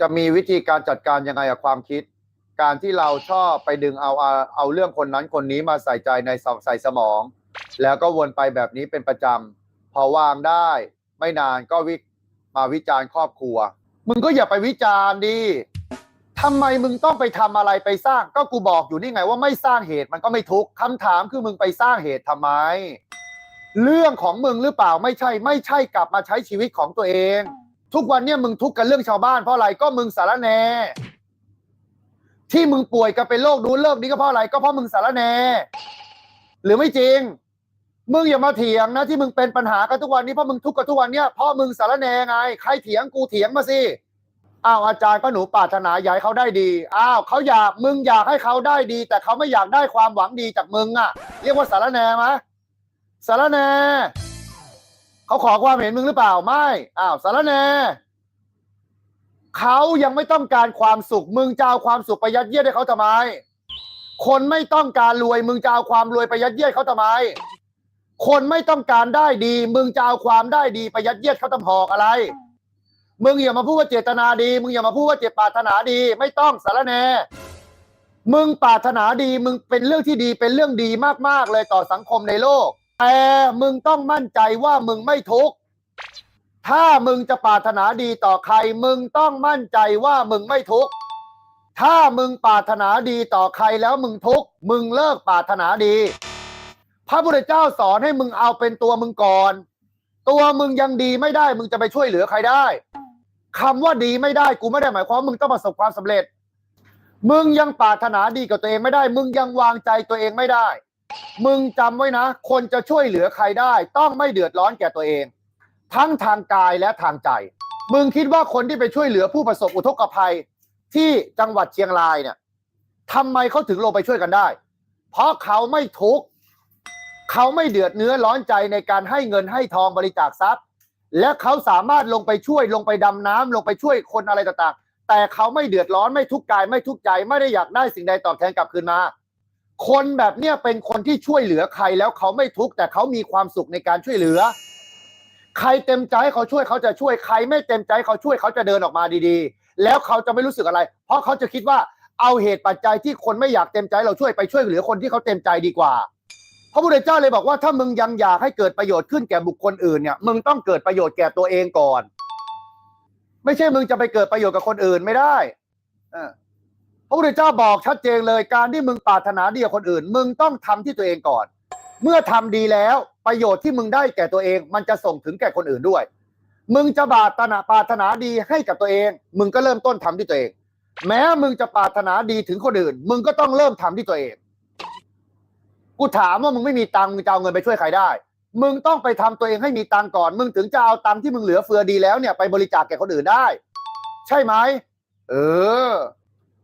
จะมีวิธีการจัดการยังไงกับความคิด การที่เราชอบไปดึงเอาเอาเอาเรื่องคนนั้นคนนี้มาใส่ใจในสใส่สมอง แล้วก็วนไปแบบนี้เป็นประจำพอวางได้ ไม่นานก็วิมาวิจารณ์ครอบครัว มึงก็อย่าไปวิจารณ์ดิทำไมมึงต้องไปทำอะไรไปสร้าง ก็กูบอกอยู่นี่ไงว่าไม่สร้างเหตุมันก็ไม่ทุกข์คำถามคือมึงไปสร้างเหตุทำไม เรื่องของมึงหรือเปล่าไม่ใช่ ไม่ใช่กลับมาใช้ชีวิตของตัวเอง ทุกวันเนี่ยมึงทุกข์กันเรื่องชาวบ้านเพราะอะไรก็มึงสารแหนที่มึงป่วยกันเป็นโรคนู้นโรคนี้ก็เพราะอะไรก็เพราะมึงสารแหนหรือไม่จริง มึงอย่ามาเถียงนะที่มึงเป็นปัญหากันทุกวันนี้เพราะมึงทุกข์กันทุกวันเนี่ยเพราะมึงสารแหนไงใครเถียงกูเถียงมาสิอ้าวอาจารย์ก็หนูปรารถนาอยากให้เขาได้ดีอ้าวเขาอยากมึงอยากให้เขาได้ดี แต่เขาไม่อยากได้ความหวังดีจากมึงอะเรียกว่าสารแหนไหมสารแหน เขาขอความเห็นมึงหรือเปล่าไม่อ้าวสารแนเขายังไม่ต้องการความสุข มึงจะเอาความสุขไปยัดเยียดให้เขาทำไม คนไม่ต้องการรวย มึงจะเอาความรวยไปยัดเยียดเขาทำไม คนไม่ต้องการได้ดี มึงจะเอาความได้ดีไปยัดเยียดเขาทำหอกอะไร มึงอย่ามาพูดว่าเจตนาดี มึงอย่ามาพูดว่าเจตปรารถนาดี ไม่ต้องสารแนมึงปรารถนาดี มึงเป็นเรื่องที่ดีเป็นเรื่องดีมากๆเลยต่อสังคมในโลก แต่มึงต้องมั่นใจว่ามึงไม่ทุกข์ ถ้ามึงจะปรารถนาดีต่อใคร มึงต้องมั่นใจว่ามึงไม่ทุกข์ ถ้ามึงปรารถนาดีต่อใครแล้วมึงทุกข์ มึงเลิกปรารถนาดี พระพุทธเจ้าสอนให้มึงเอาเป็นตัวมึงก่อน ตัวมึงยังดีไม่ได้ มึงจะไปช่วยเหลือใครได้คำว่าดีไม่ได้กูไม่ได้หมายความว่ามึงต้องประสบความสำเร็จ มึงยังปรารถนาดีกับตัวเองไม่ได้ มึงยังวางใจตัวเองไม่ได้ มึงจำไว้นะ คนจะช่วยเหลือใครได้ ต้องไม่เดือดร้อนแก่ตัวเอง ทั้งทางกายและทางใจ มึงคิดว่าคนที่ไปช่วยเหลือผู้ประสบอุทกภัยที่จังหวัดเชียงรายเนี่ยทำไมเขาถึงลงไปช่วยกันได้ เพราะเขาไม่ทุกข์เขาไม่เดือดเนื้อร้อนใจในการให้เงินให้ทองบริจาคทรัพย์ และเขาสามารถลงไปช่วยลงไปดำน้ำลงไปช่วยคนอะไรต่างๆ แต่เขาไม่เดือดร้อนไม่ทุกข์กายไม่ทุกข์ใจไม่ได้อยากได้สิ่งใดตอบแทนกลับคืนมา คนแบบเนี้ยเป็นคนที่ช่วยเหลือใครแล้วเขาไม่ทุกข์แต่เขามีความสุขในการช่วยเหลือ ใครเต็มใจให้เขาช่วยเขาจะช่วยใคร ไม่เต็มใจเขาช่วยเขาจะเดินออกมาดีๆ แล้วเขาจะไม่รู้สึกอะไร เพราะเขาจะคิดว่าเอาเหตุปัจจัยที่คนไม่อยากเต็มใจเราช่วยไปช่วยเหลือคนที่เขาเต็มใจดีกว่าพระพุทธเจ้าเลยบอกว่าถ้ามึงยังอยากให้เกิดประโยชน์ขึ้นแก่บุคคลอื่นเนี่ยมึงต้องเกิดประโยชน์แก่ตัวเองก่อน ไม่ใช่มึงจะไปเกิดประโยชน์กับคนอื่นไม่ได้เออ พระพุทธเจ้าบอกชัดเจนเลยการที่มึงปรารถนาดีกับคนอื่น มึงต้องทำที่ตัวเองก่อน เมื่อทำดีแล้วประโยชน์ที่มึงได้แก่ตัวเอง มันจะส่งถึงแก่คนอื่นด้วย มึงจะบาตนาปรารถนาดีให้กับตัวเอง มึงก็เริ่มต้นทำที่ตัวเอง แม้มึงจะปรารถนาดีถึงคนอื่น มึงก็ต้องเริ่มทำที่ตัวเอง กูถามว่ามึงไม่มีตังค์มึงจะเอาเงินไปช่วยใครได้ มึงต้องไปทำตัวเองให้มีตังค์ก่อน มึงถึงจะเอาตังค์ที่มึงเหลือเฟือดีแล้วเนี่ยไปบริจาคแก่คนอื่นได้ ใช่ไหมเออ